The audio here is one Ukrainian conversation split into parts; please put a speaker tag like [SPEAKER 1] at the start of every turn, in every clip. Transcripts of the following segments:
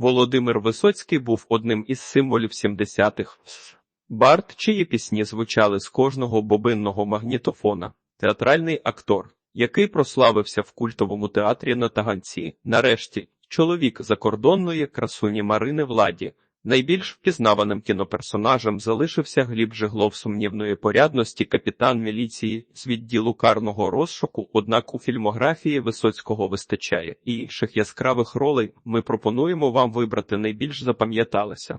[SPEAKER 1] Володимир Висоцький був одним із символів 70-х. Барт, чиї пісні звучали з кожного бобинного магнітофона, театральний актор, який прославився в культовому театрі на Таганці. Нарешті, чоловік закордонної красуні Марини Владі. Найбільш впізнаваним кіноперсонажем залишився Гліб Жеглов сумнівної порядності капітан міліції з відділу карного розшуку, однак у фільмографії Висоцького вистачає і інших яскравих ролей ми пропонуємо вам вибрати найбільш запам'яталися.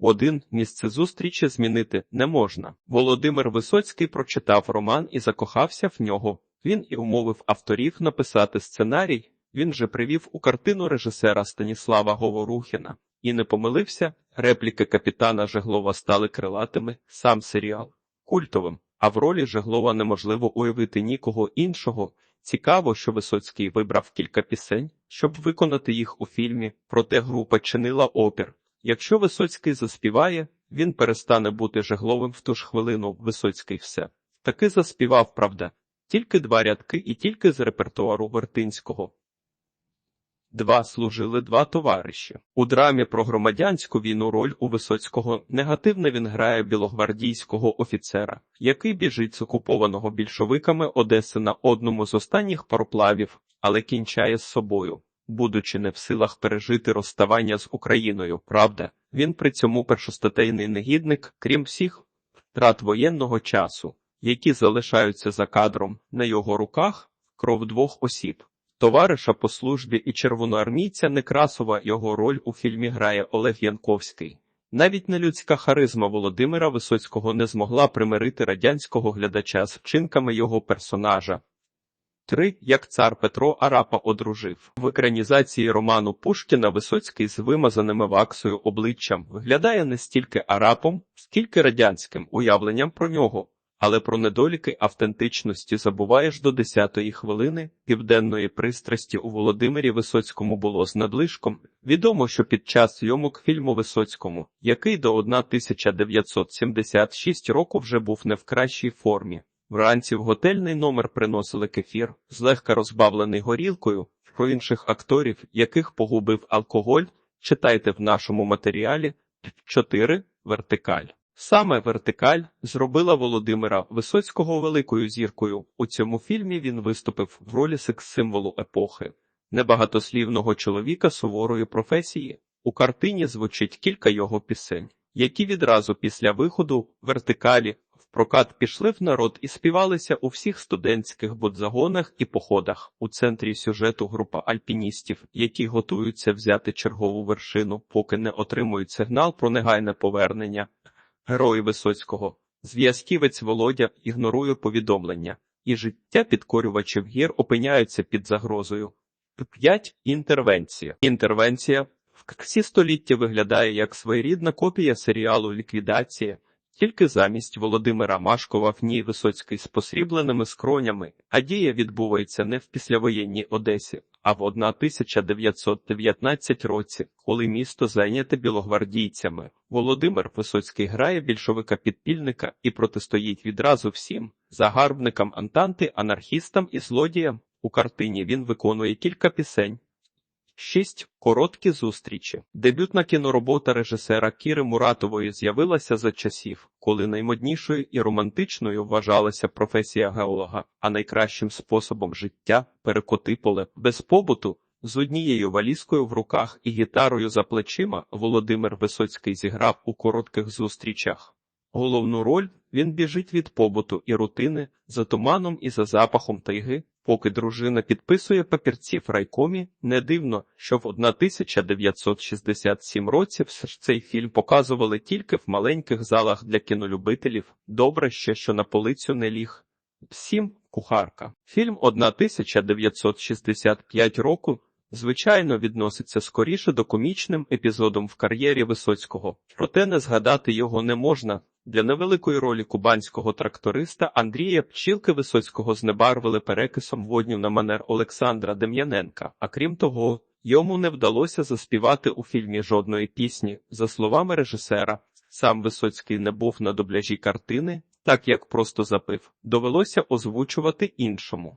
[SPEAKER 1] Один місце зустрічі змінити не можна. Володимир Висоцький прочитав роман і закохався в нього. Він і умовив авторів написати сценарій. Він же привів у картину режисера Станіслава Говорухіна. І не помилився, репліки капітана Жеглова стали крилатими, сам серіал культовим, а в ролі Жеглова неможливо уявити нікого іншого. Цікаво, що Висоцький вибрав кілька пісень, щоб виконати їх у фільмі, проте група чинила опір. Якщо Висоцький заспіває, він перестане бути Жегловим в ту ж хвилину. Висоцький все. Таки заспівав, правда, тільки два рядки і тільки з репертуару Вертинського. Два служили два товариші. У драмі про громадянську війну роль у Висоцького негативно він грає білогвардійського офіцера, який біжить з окупованого більшовиками Одеси на одному з останніх пароплавів, але кінчає з собою. Будучи не в силах пережити розставання з Україною, правда, він при цьому першостатейний негідник, крім всіх втрат воєнного часу, які залишаються за кадром на його руках кров двох осіб. Товариша по службі і червоноармійця Некрасова його роль у фільмі грає Олег Янковський. Навіть нелюдська харизма Володимира Висоцького не змогла примирити радянського глядача з вчинками його персонажа. Три як цар Петро Арапа одружив в екранізації роману Пушкіна Висоцький з вимазаними ваксою обличчям виглядає не стільки арапом, скільки радянським уявленням про нього але про недоліки автентичності забуваєш до десятої хвилини південної пристрасті у Володимирі Висоцькому було з надлишком. Відомо, що під час зйомок фільму Висоцькому, який до 1976 року вже був не в кращій формі. Вранці в готельний номер приносили кефір, злегка розбавлений горілкою, про інших акторів, яких погубив алкоголь, читайте в нашому матеріалі 4. Вертикаль. Саме вертикаль зробила Володимира Висоцького великою зіркою. У цьому фільмі він виступив в ролі секс-символу епохи, небагатослівного чоловіка суворої професії. У картині звучить кілька його пісень, які відразу після виходу вертикалі в прокат пішли в народ і співалися у всіх студентських будзагонах і походах. У центрі сюжету група альпіністів, які готуються взяти чергову вершину, поки не отримують сигнал про негайне повернення. Герой Висоцького. Зв'язківець Володя ігнорує повідомлення, і життя підкорювачів гір опиняються під загрозою. 5. Інтервенція. Інтервенція в всі століття виглядає як своєрідна копія серіалу Ліквідація, тільки замість Володимира Машкова в ній Висоцький з посрібленими скронями, а дія відбувається не в післявоєнній Одесі, а в 1919 році, коли місто зайняте білогвардійцями. Володимир Висоцький грає більшовика-підпільника і протистоїть відразу всім загарбникам Антанти, анархістам і злодіям. У картині він виконує кілька пісень. 6. Короткі зустрічі. Дебютна кіноробота режисера Кіри Муратової з'явилася за часів, коли наймоднішою і романтичною вважалася професія геолога, а найкращим способом життя перекоти поле без побуту. З однією валізкою в руках і гітарою за плечима Володимир Висоцький зіграв у коротких зустрічах. Головну роль він біжить від побуту і рутини за туманом і за запахом тайги, поки дружина підписує папірці в райкомі. Не дивно, що в 1967 році цей фільм показували тільки в маленьких залах для кінолюбителів. Добре ще, що на полицю не ліг. 7. Кухарка. Фільм 1965 року. Звичайно, відноситься скоріше до комічним епізодом в кар'єрі Висоцького, проте не згадати його не можна. Для невеликої ролі кубанського тракториста Андрія Пчілки Висоцького знебарвили перекисом воднів на манер Олександра Дем'яненка, а крім того, йому не вдалося заспівати у фільмі жодної пісні. За словами режисера, сам Висоцький не був на дубляжі картини, так як просто запив, довелося озвучувати іншому.